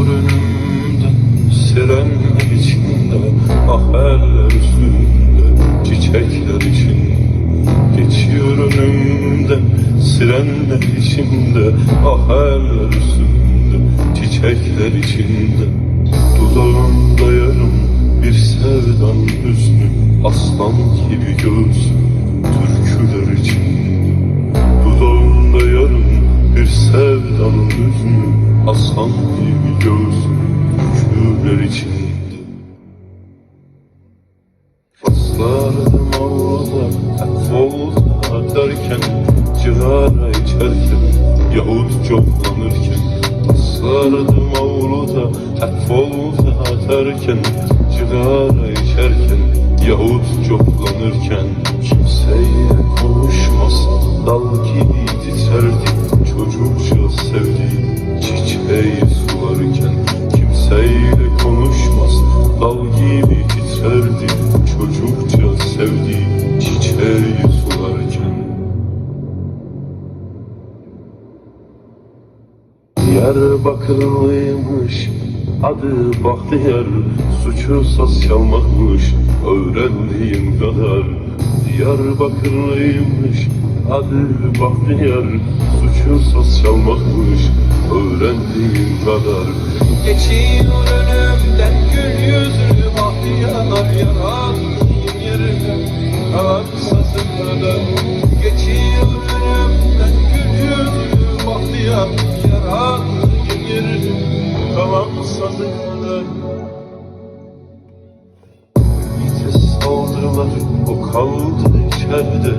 Geçiyor önümden sirenler içinde Aheller üstünde çiçekler içinde. Geçiyor önümden sirenler içinde Aheller üstünde çiçekler içinde. Dudağımda yarım bir sevdan hüznü Aslan gibi göz türküler içinde. Dudağımda yarım bir sevdanın hüznü Aslan gibi göz içinde orada hep olsa atarken Cigara içerken yahut coplanırken Rastlardım orada hep atarken Cigara içerken yahut coplanırken gibi titrerdi Çocukça sevdiğim çiçeği sularken. Diyarbakırlıymış adı Bahtiyar Suçu saz çalmakmış öğrendiğim kadar. Diyarbakırlıymış adı Bahtiyar Suçu saz çalmakmış öğrendiğim kadar. Geçiyor önümden gül Yarattığım yerime aksası kadar Geçiyor önümden yüzlü bahtiyar Yarattığım yerime kalamsası kadar Vites aldılar o kaldı içeride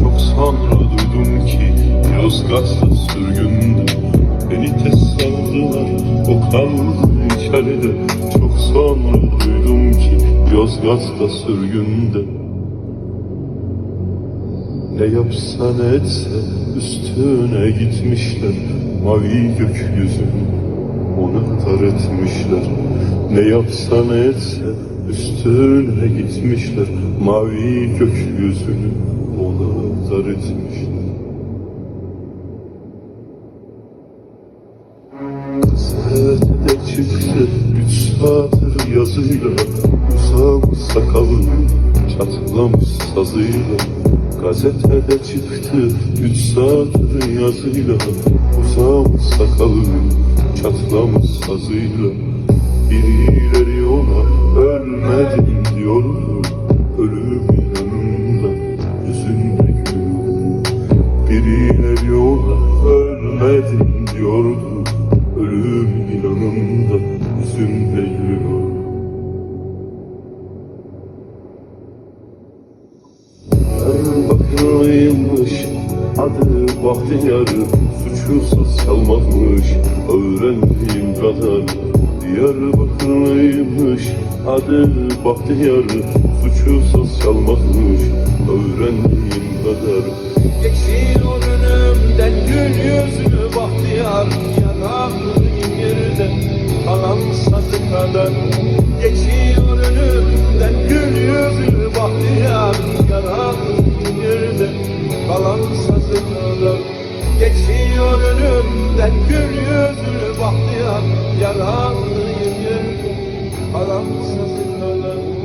Çok sonra duydum ki Yozgat'ta sürgündü Beni test o kaldı içeride Çok sonra duydum ki Yozgat'ta sürgünde. Ne yapsa ne etse üstüne gitmişler Mavi gökyüzünü ona dar etmişler. Ne yapsa ne etse üstüne gitmişler Mavi gökyüzünü ona dar etmişler. Gazetede çıktı üç satır yazıyla Uzamış sakalı çatlamış sazıyla Gazetede çıktı üç satır yazıyla Uzamış sakalı çatlamış sazıyla Birileri ona ölmedim diyordu Ölüm Diyarbakırlıymış adı Bahtiyar Suçu çalmakmış öğrendiğim kadar Diyarbakırlıymış adı Bahtiyar Suçu çalmakmış öğrendiğim kadar. Geçiyor önümden gül yüzlü bahtiyar Yarattığım yerde kalamsası kadar Geçiyor önümden gül yüzlü bahtiyar Saklayan yaralı yüzü Kalan ölüm